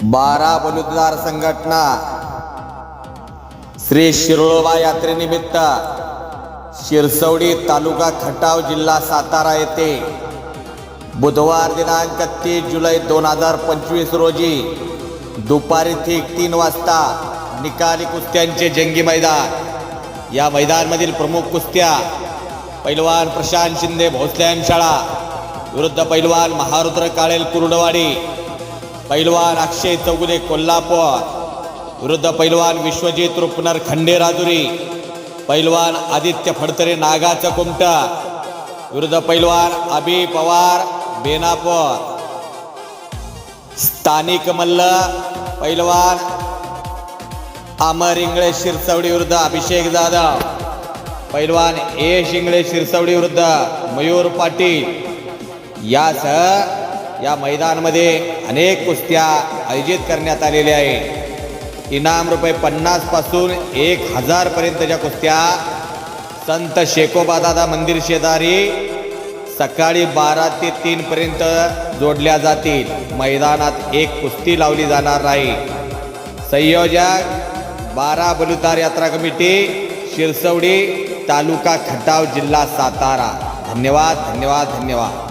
बारा बलुतदार संघटना. श्री शिरोळोबा यात्रेनिमित्त शिरसवडी तालुका खटाव जिल्हा सातारा येथे बुधवार दिनांक तीस जुलै दोन हजार पंचवीस रोजी दुपारी ठीक तीन वाजता निकाली कुस्त्यांचे जंगी मैदान. या मैदानमधील प्रमुख कुस्त्या पैलवान प्रशांत शिंदे भोसल्यान शाळा विरुद्ध पैलवान महारुद्र काळेल कुर्डवाडी पैलवान अक्षय चौगुले कोल्हापूर विरुद्ध पैलवान विश्वजित रुपनर खंडेराजुरी पैलवान आदित्य फडतरे नागाचं कुमटा विरुद्ध पैलवान अभि पवार बेनापूर. स्थानिक मल्ल पैलवान अमर इंगळे शिरसवडी विरुद्ध अभिषेक जाधव पैलवान ए शिंगळे शिरसवडी विरुद्ध मयूर पाटील. यासह या मैदानमध्ये अनेक कुस्त्या आयोजित करण्यात आलेल्या आहे इनाम रुपये पन्नासपासून एक हजारपर्यंतच्या कुस्त्या संत शेकोबादादा मंदिर शेजारी सकाळी बारा ते तीनपर्यंत जोडल्या जातील. मैदानात एक कुस्ती लावली जाणार नाही. संयोजक बारा बलुतार यात्रा कमिटी शिरसवडी तालुका खटाव जिल्हा सातारा. धन्यवाद धन्यवाद धन्यवाद.